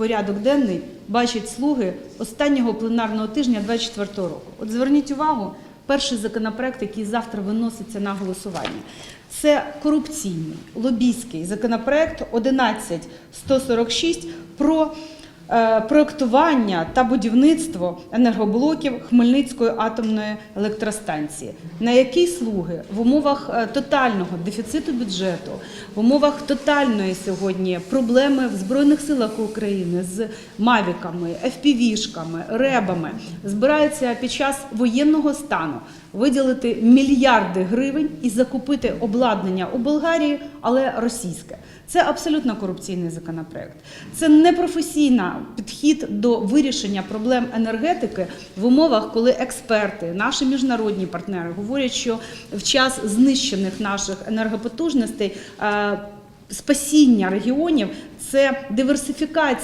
порядок денний бачать слуги останнього пленарного тижня 2024 року. От зверніть увагу, перший законопроект, який завтра виноситься на голосування. Це корупційний лобійський законопроект 11146 про проектування та будівництво енергоблоків Хмельницької атомної електростанції, на який слуги в умовах е, тотального дефіциту бюджету, в умовах тотальної сьогодні проблеми в Збройних силах України з мавіками, FPV-шками, ребами збираються під час воєнного стану виділити мільярди гривень і закупити обладнання у Болгарії, але російське. Це абсолютно корупційний законопроект. Це непрофесійний підхід до вирішення проблем енергетики в умовах, коли експерти, наші міжнародні партнери говорять, що в час знищених наших енергопотужностей е, спасіння регіонів це диверсифікація.